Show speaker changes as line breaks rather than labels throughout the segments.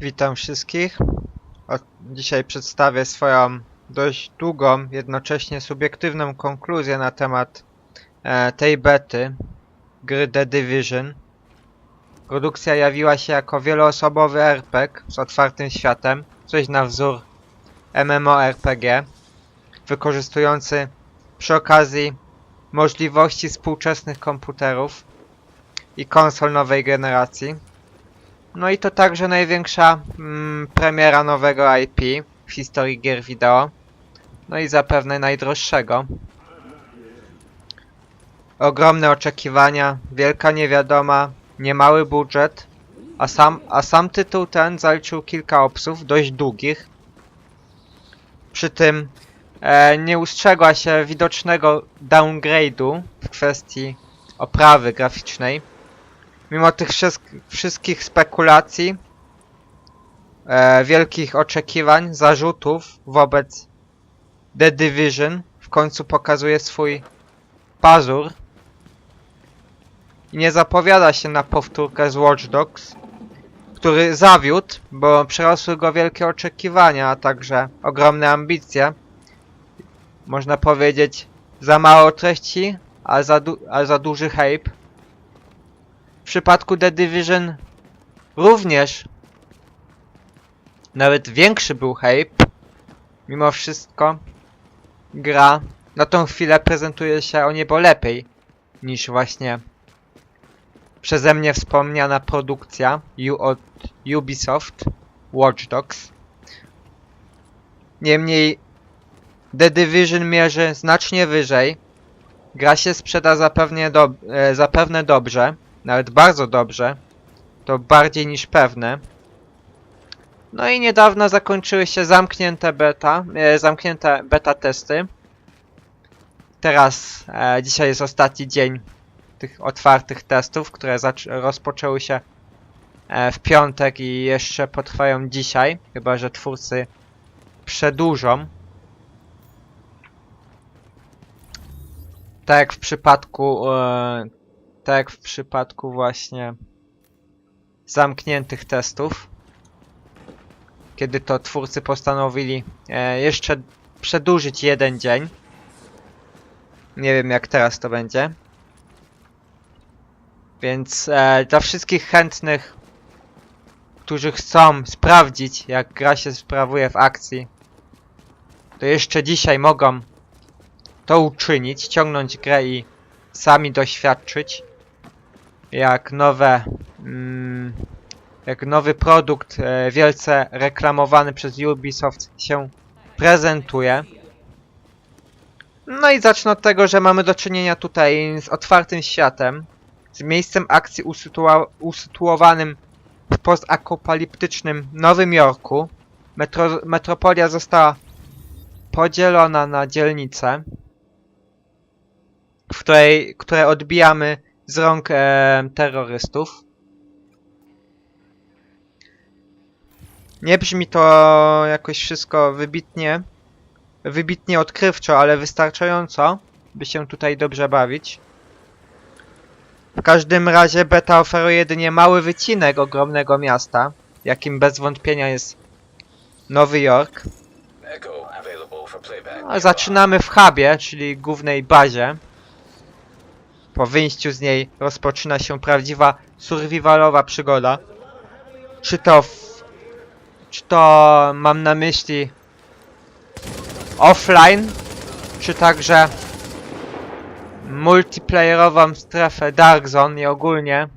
Witam wszystkich. Dzisiaj przedstawię swoją dość długą, jednocześnie subiektywną konkluzję na temat e, tej bety gry The Division. Produkcja jawiła się jako wieloosobowy RPG z otwartym światem, coś na wzór MMORPG, wykorzystujący przy okazji możliwości współczesnych komputerów i konsol nowej generacji. No i to także największa mm, premiera nowego IP w historii gier wideo. No i zapewne najdroższego. Ogromne oczekiwania, wielka niewiadoma, niemały budżet, a sam, a sam tytuł ten zaliczył kilka opsów, dość długich. Przy tym e, nie ustrzegła się widocznego downgrade'u w kwestii oprawy graficznej. Mimo tych wszystk- wszystkich spekulacji, e, wielkich oczekiwań, zarzutów wobec The Division, w końcu pokazuje swój pazur i nie zapowiada się na powtórkę z Watch Dogs, który zawiódł, bo przerosły go wielkie oczekiwania, a także ogromne ambicje. Można powiedzieć, za mało treści, a za, du- a za duży hype. W przypadku The Division również nawet większy był hype. Mimo wszystko gra na tą chwilę prezentuje się o niebo lepiej niż właśnie przeze mnie wspomniana produkcja od Ubisoft Watch Dogs. Niemniej The Division mierzy znacznie wyżej. Gra się sprzeda e, zapewne dobrze nawet bardzo dobrze. To bardziej niż pewne. No i niedawno zakończyły się zamknięte beta, e, zamknięte beta testy. Teraz, e, dzisiaj jest ostatni dzień tych otwartych testów, które rozpoczęły się e, w piątek i jeszcze potrwają dzisiaj, chyba że twórcy przedłużą. Tak jak w przypadku e, tak jak w przypadku właśnie zamkniętych testów, kiedy to twórcy postanowili e, jeszcze przedłużyć jeden dzień. Nie wiem jak teraz to będzie. Więc e, dla wszystkich chętnych, którzy chcą sprawdzić jak gra się sprawuje w akcji, to jeszcze dzisiaj mogą to uczynić, ciągnąć grę i sami doświadczyć jak nowe mm, jak nowy produkt e, wielce reklamowany przez Ubisoft się prezentuje. No i zacznę od tego, że mamy do czynienia tutaj z otwartym światem, z miejscem akcji usytuowanym w postapokaliptycznym Nowym Jorku. Metro metropolia została podzielona na dzielnice, w której, które odbijamy z rąk e, terrorystów. Nie brzmi to jakoś wszystko wybitnie, wybitnie odkrywczo, ale wystarczająco, by się tutaj dobrze bawić. W każdym razie beta oferuje jedynie mały wycinek ogromnego miasta, jakim bez wątpienia jest Nowy Jork. No, zaczynamy w hubie, czyli głównej bazie. Po wyjściu z niej rozpoczyna się prawdziwa survivalowa przygoda. Czy to w... Czy to mam na myśli offline, czy także multiplayerową strefę Dark Zone i ogólnie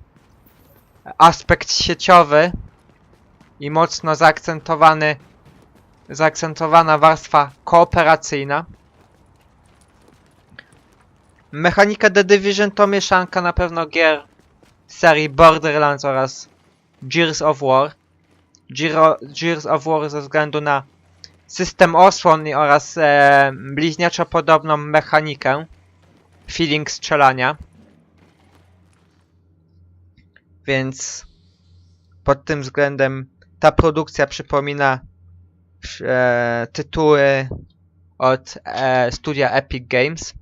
aspekt sieciowy i mocno zaakcentowany zaakcentowana warstwa kooperacyjna. Mechanika The Division to mieszanka na pewno gier serii Borderlands oraz Gears of War. Giro, Gears of War ze względu na system osłon oraz e, bliźniaczo podobną mechanikę, feeling strzelania. Więc pod tym względem ta produkcja przypomina e, tytuły od e, studia Epic Games.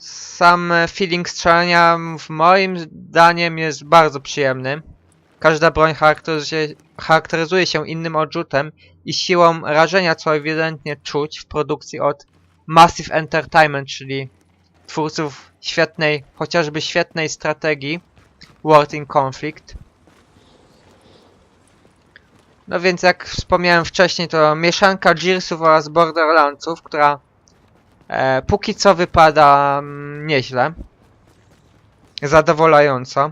Sam e, feeling strzelania w moim zdaniem jest bardzo przyjemny. Każda broń charakteryzuje, się innym odrzutem i siłą rażenia, co ewidentnie czuć w produkcji od Massive Entertainment, czyli twórców świetnej, chociażby świetnej strategii World in Conflict. No więc jak wspomniałem wcześniej, to mieszanka Gearsów oraz Borderlandsów, która e, póki co wypada mm, nieźle. Zadowalająco.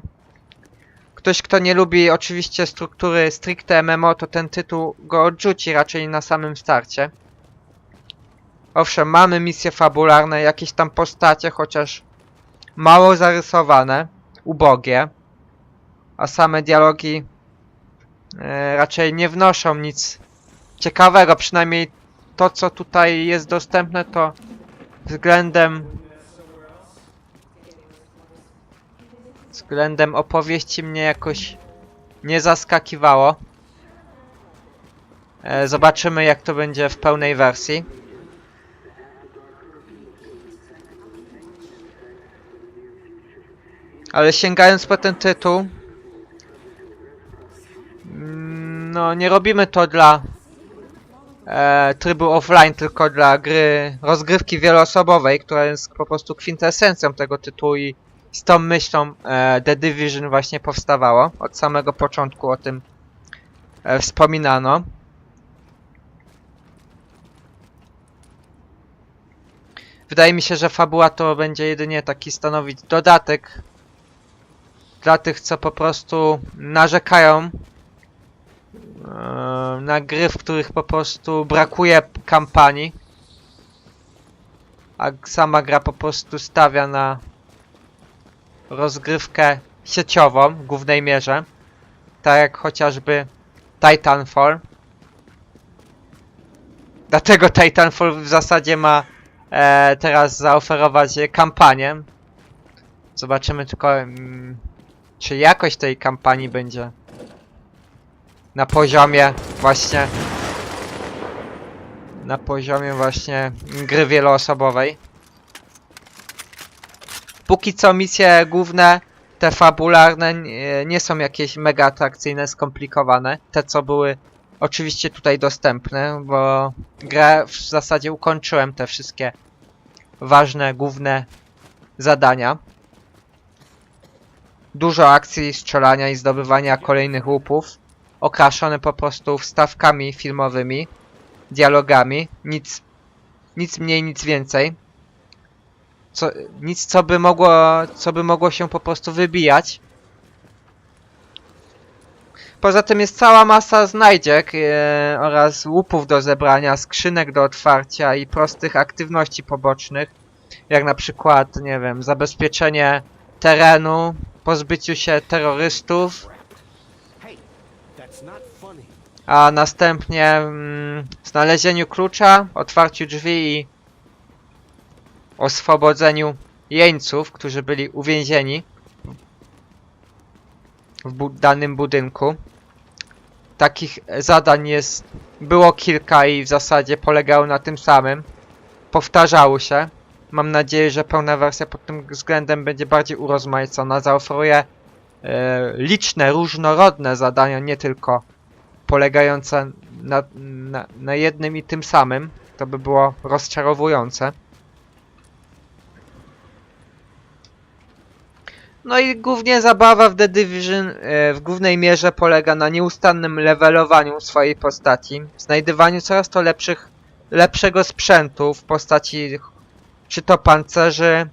Ktoś, kto nie lubi oczywiście struktury stricte MMO, to ten tytuł go odrzuci raczej na samym starcie. Owszem, mamy misje fabularne, jakieś tam postacie, chociaż mało zarysowane, ubogie, a same dialogi e, raczej nie wnoszą nic ciekawego, przynajmniej to, co tutaj jest dostępne, to względem względem opowieści mnie jakoś nie zaskakiwało. E, zobaczymy jak to będzie w pełnej wersji. Ale sięgając po ten tytuł, mm, no nie robimy to dla e, trybu offline, tylko dla gry, rozgrywki wieloosobowej, która jest po prostu kwintesencją tego tytułu i z tą myślą e, The Division właśnie powstawało. Od samego początku o tym e, wspominano. Wydaje mi się, że fabuła to będzie jedynie taki stanowić dodatek dla tych, co po prostu narzekają na gry, w których po prostu brakuje kampanii, a sama gra po prostu stawia na rozgrywkę sieciową w głównej mierze, tak jak chociażby Titanfall. Dlatego Titanfall w zasadzie ma e, teraz zaoferować kampanię. Zobaczymy tylko, mm, czy jakość tej kampanii będzie na poziomie właśnie na poziomie właśnie gry wieloosobowej. Póki co misje główne, te fabularne nie, są jakieś mega atrakcyjne, skomplikowane. Te co były oczywiście tutaj dostępne, bo grę w zasadzie ukończyłem te wszystkie ważne, główne zadania. Dużo akcji, strzelania i zdobywania kolejnych łupów, okraszone po prostu wstawkami filmowymi, dialogami, nic, nic mniej, nic więcej. Co, nic co by mogło, co by mogło się po prostu wybijać. Poza tym jest cała masa znajdziek e, oraz łupów do zebrania, skrzynek do otwarcia i prostych aktywności pobocznych, jak na przykład, nie wiem, zabezpieczenie terenu, pozbyciu się terrorystów, a następnie mm, znalezieniu klucza, otwarciu drzwi i oswobodzeniu jeńców, którzy byli uwięzieni w bu danym budynku. Takich zadań jest, było kilka i w zasadzie polegały na tym samym. Powtarzały się. Mam nadzieję, że pełna wersja pod tym względem będzie bardziej urozmaicona. Zaoferuje e, liczne, różnorodne zadania, nie tylko polegające na, na, na jednym i tym samym. To by było rozczarowujące. No i głównie zabawa w The Division e, w głównej mierze polega na nieustannym levelowaniu swojej postaci, znajdywaniu coraz to lepszych, lepszego sprzętu w postaci czy to pancerzy,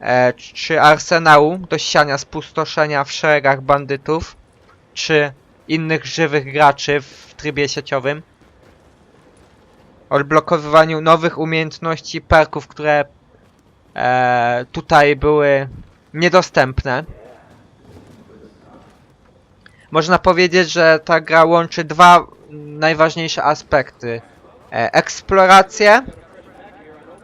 e, czy arsenału do siania spustoszenia w szeregach bandytów, czy innych żywych graczy w trybie sieciowym. Odblokowywaniu nowych umiejętności, perków, które e, tutaj były niedostępne. Można powiedzieć, że ta gra łączy dwa najważniejsze aspekty. E, eksplorację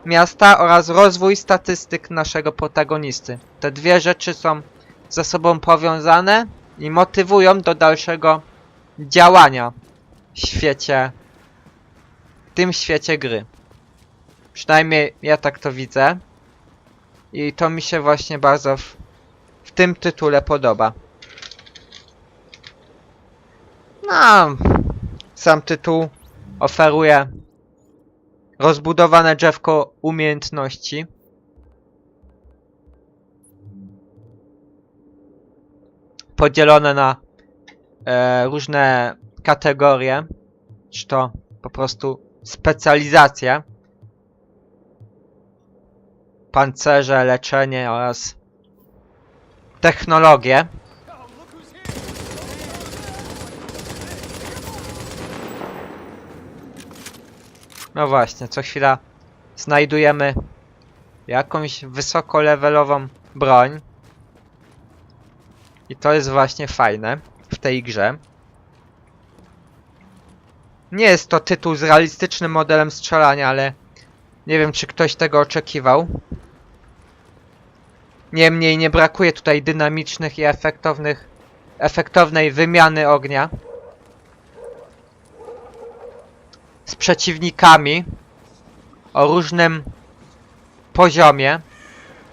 miasta oraz rozwój statystyk naszego protagonisty. Te dwie rzeczy są ze sobą powiązane i motywują do dalszego działania w świecie, w tym świecie gry. Przynajmniej ja tak to widzę. I to mi się właśnie bardzo w, w tym tytule podoba. No, sam tytuł oferuje rozbudowane drzewko umiejętności. Podzielone na e, różne kategorie, czy to po prostu specjalizacje. Pancerze, leczenie oraz technologie. No właśnie, co chwila znajdujemy jakąś wysokolewelową broń. I to jest właśnie fajne w tej grze. Nie jest to tytuł z realistycznym modelem strzelania, ale nie wiem czy ktoś tego oczekiwał. Niemniej nie brakuje tutaj dynamicznych i efektownych, efektownej wymiany ognia z przeciwnikami o różnym poziomie.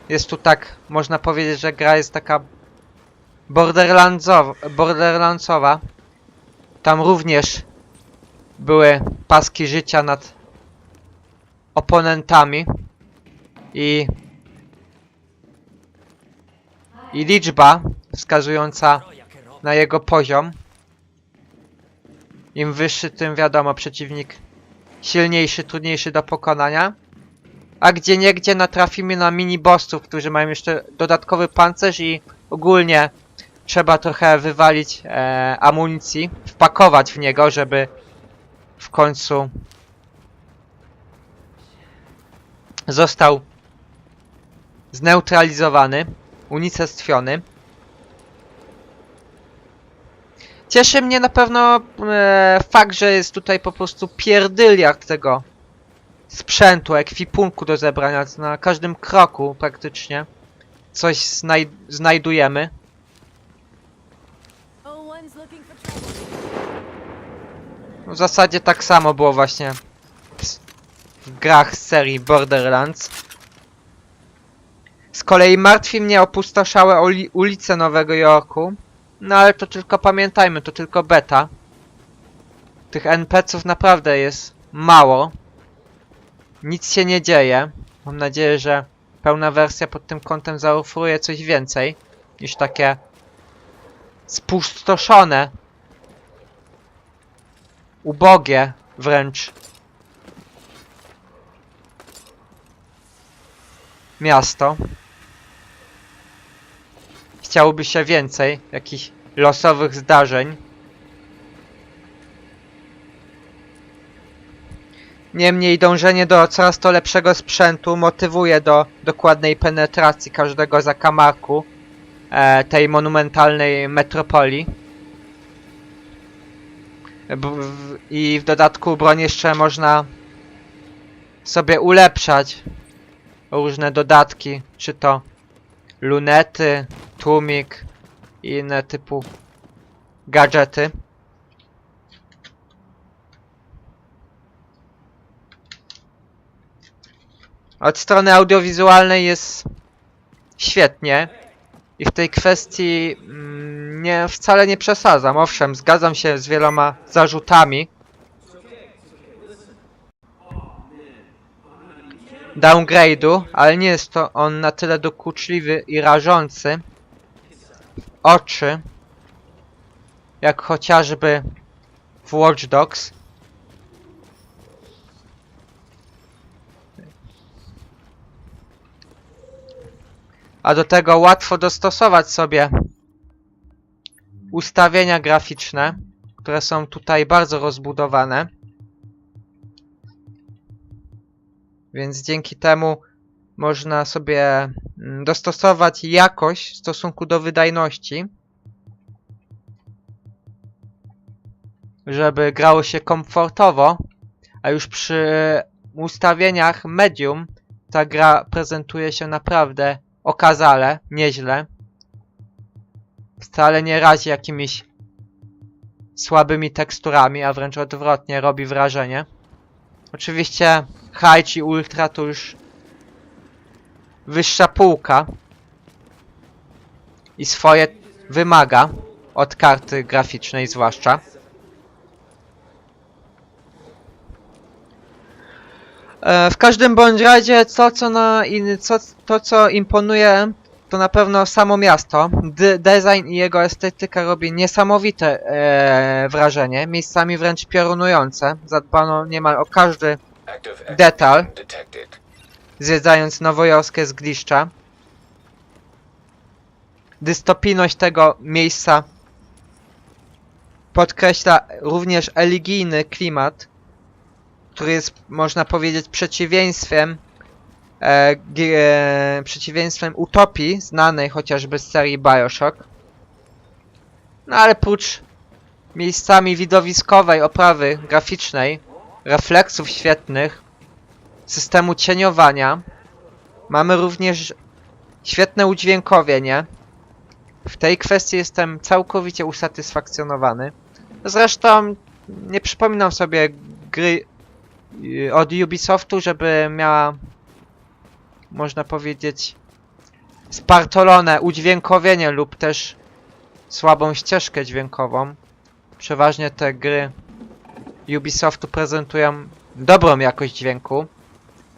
Jest tu tak, można powiedzieć, że gra jest taka borderlandsowa, borderlandsowa. Tam również były paski życia nad oponentami i i liczba wskazująca na jego poziom. Im wyższy, tym wiadomo, przeciwnik silniejszy, trudniejszy do pokonania. A gdzie niegdzie natrafimy na mini-bossów, którzy mają jeszcze dodatkowy pancerz i ogólnie trzeba trochę wywalić e, amunicji, wpakować w niego, żeby w końcu został zneutralizowany, unicestwiony. Cieszy mnie na pewno e, fakt, że jest tutaj po prostu pierdyliard tego sprzętu, ekwipunku do zebrania. Na każdym kroku praktycznie coś znaj znajdujemy. W zasadzie tak samo było właśnie w, grach z serii Borderlands. Z kolei martwi mnie opustoszałe uli ulice Nowego Jorku. No ale to tylko pamiętajmy, to tylko beta. Tych NPC-ów naprawdę jest mało. Nic się nie dzieje. Mam nadzieję, że pełna wersja pod tym kątem zaoferuje coś więcej niż takie spustoszone ubogie wręcz miasto. Chciałoby się więcej jakichś losowych zdarzeń. Niemniej dążenie do coraz to lepszego sprzętu motywuje do dokładnej penetracji każdego zakamarku e, tej monumentalnej metropolii. I w dodatku broń jeszcze można sobie ulepszać różne dodatki, czy to lunety, tłumik i inne typu gadżety. Od strony audiowizualnej jest świetnie i w tej kwestii mm, nie, wcale nie przesadzam. Owszem, zgadzam się z wieloma zarzutami. Downgrade'u, ale nie jest to on na tyle dokuczliwy i rażący oczy, jak chociażby w Watch Dogs. A do tego łatwo dostosować sobie ustawienia graficzne, które są tutaj bardzo rozbudowane. Więc dzięki temu można sobie mm, dostosować jakość w stosunku do wydajności. Żeby grało się komfortowo, a już przy ustawieniach medium ta gra prezentuje się naprawdę okazale, nieźle. Wcale nie razi jakimiś słabymi teksturami, a wręcz odwrotnie robi wrażenie. Oczywiście High i Ultra to już wyższa półka i swoje wymaga od karty graficznej zwłaszcza. E, W każdym bądź razie to co, na co, to, co imponuje, to na pewno samo miasto. D design i jego estetyka robi niesamowite e, wrażenie, miejscami wręcz piorunujące. Zadbano niemal o każdy detal, zwiedzając nowojorskie zgliszcza. Dystopijność tego miejsca podkreśla również eligijny klimat, który jest, można powiedzieć, przeciwieństwem e, e, przeciwieństwem utopii znanej chociażby z serii Bioshock. No ale prócz miejscami widowiskowej oprawy graficznej, refleksów świetnych, systemu cieniowania, mamy również świetne udźwiękowienie. W tej kwestii jestem całkowicie usatysfakcjonowany. Zresztą nie przypominam sobie gry od Ubisoftu, żeby miała, można powiedzieć, spartolone udźwiękowienie lub też słabą ścieżkę dźwiękową. Przeważnie te gry Ubisoftu prezentują dobrą jakość dźwięku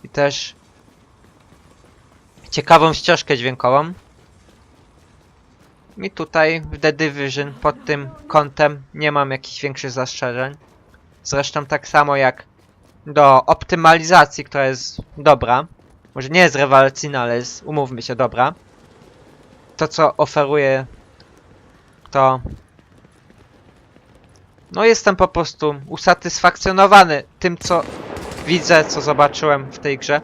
i też ciekawą ścieżkę dźwiękową. I tutaj w The Division pod tym kątem nie mam jakichś większych zastrzeżeń. Zresztą tak samo jak do optymalizacji, która jest dobra. Może nie jest rewelacyjna, ale jest, umówmy się, dobra. To co oferuje to... No jestem po prostu usatysfakcjonowany tym co widzę, co zobaczyłem w tej grze.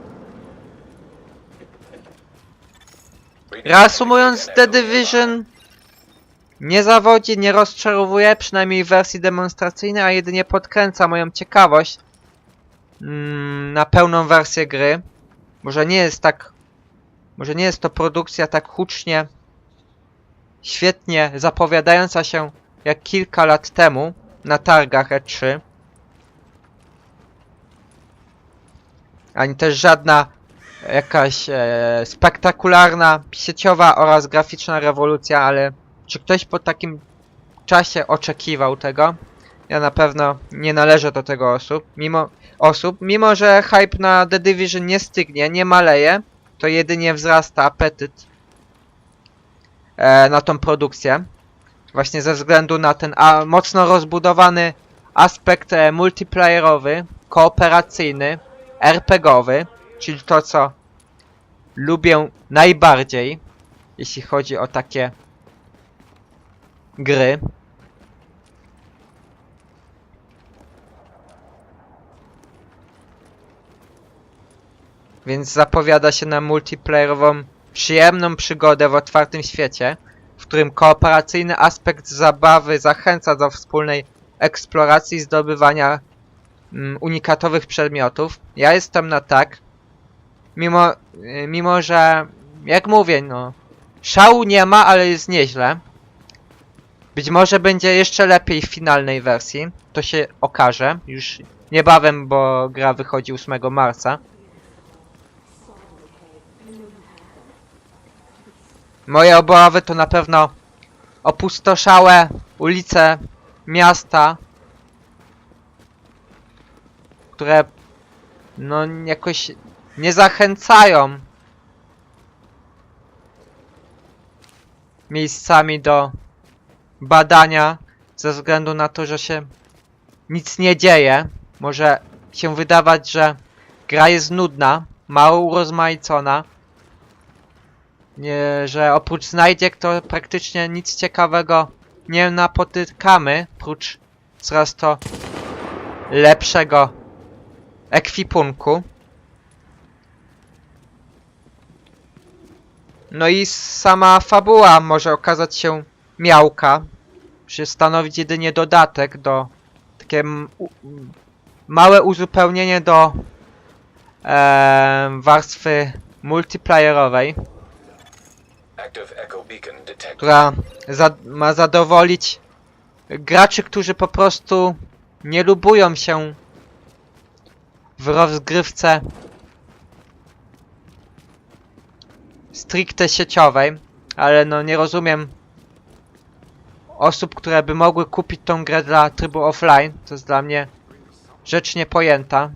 Reasumując, The Division nie zawodzi, nie rozczarowuje, przynajmniej w wersji demonstracyjnej, a jedynie podkręca moją ciekawość na pełną wersję gry. Może nie jest tak... Może nie jest to produkcja tak hucznie, świetnie zapowiadająca się jak kilka lat temu na targach E E3. Ani też żadna jakaś e, spektakularna, sieciowa oraz graficzna rewolucja, ale czy ktoś po takim czasie oczekiwał tego? Ja na pewno nie należę do tego osób, mimo osób, mimo że hype na The Division nie stygnie, nie maleje, to jedynie wzrasta apetyt e, na tą produkcję. Właśnie ze względu na ten a, mocno rozbudowany aspekt e, multiplayerowy, kooperacyjny, RPGowy, czyli to co lubię najbardziej, jeśli chodzi o takie gry. Więc zapowiada się na multiplayerową, przyjemną przygodę w otwartym świecie, w którym kooperacyjny aspekt zabawy zachęca do wspólnej eksploracji i zdobywania mm, unikatowych przedmiotów. Ja jestem na tak. Mimo, y, mimo że, jak mówię, no, szału nie ma, ale jest nieźle. Być może będzie jeszcze lepiej w finalnej wersji. To się okaże już niebawem, bo gra wychodzi 8 marca. Moje obawy to na pewno opustoszałe ulice miasta, które no jakoś nie zachęcają miejscami do badania ze względu na to, że się nic nie dzieje. Może się wydawać, że gra jest nudna, mało urozmaicona. Nie, że oprócz znajdziek to praktycznie nic ciekawego nie napotykamy, prócz coraz to lepszego ekwipunku. No i sama fabuła może okazać się miałka, czy stanowić jedynie dodatek do takie małe uzupełnienie do em, warstwy multiplayerowej, która za ma zadowolić graczy, którzy po prostu nie lubują się w rozgrywce stricte sieciowej, ale no nie rozumiem osób, które by mogły kupić tą grę dla trybu offline. To jest dla mnie rzecz niepojęta.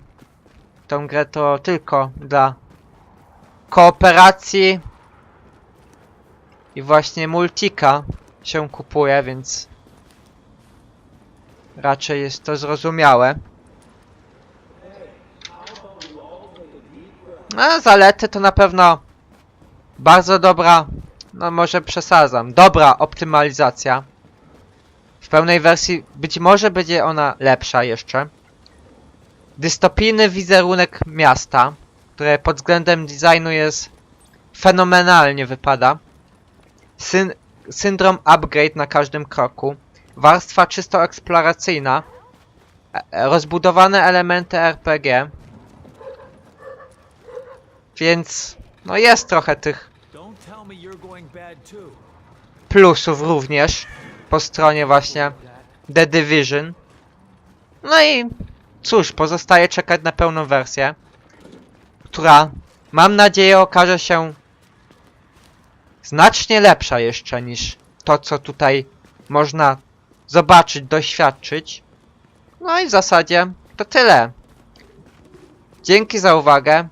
Tą grę to tylko dla kooperacji i właśnie multika się kupuje, więc raczej jest to zrozumiałe. No, zalety to na pewno bardzo dobra, no może przesadzam, dobra optymalizacja. W pełnej wersji być może będzie ona lepsza jeszcze. Dystopijny wizerunek miasta, które pod względem designu jest fenomenalnie wypada. Syn syndrom upgrade na każdym kroku. Warstwa czysto eksploracyjna. e- Rozbudowane elementy RPG. Więc no jest trochę tych plusów również po stronie właśnie The Division. No i cóż, pozostaje czekać na pełną wersję, która mam nadzieję okaże się znacznie lepsza jeszcze niż to, co tutaj można zobaczyć, doświadczyć. No i w zasadzie to tyle. Dzięki za uwagę.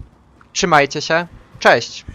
Trzymajcie się. Cześć.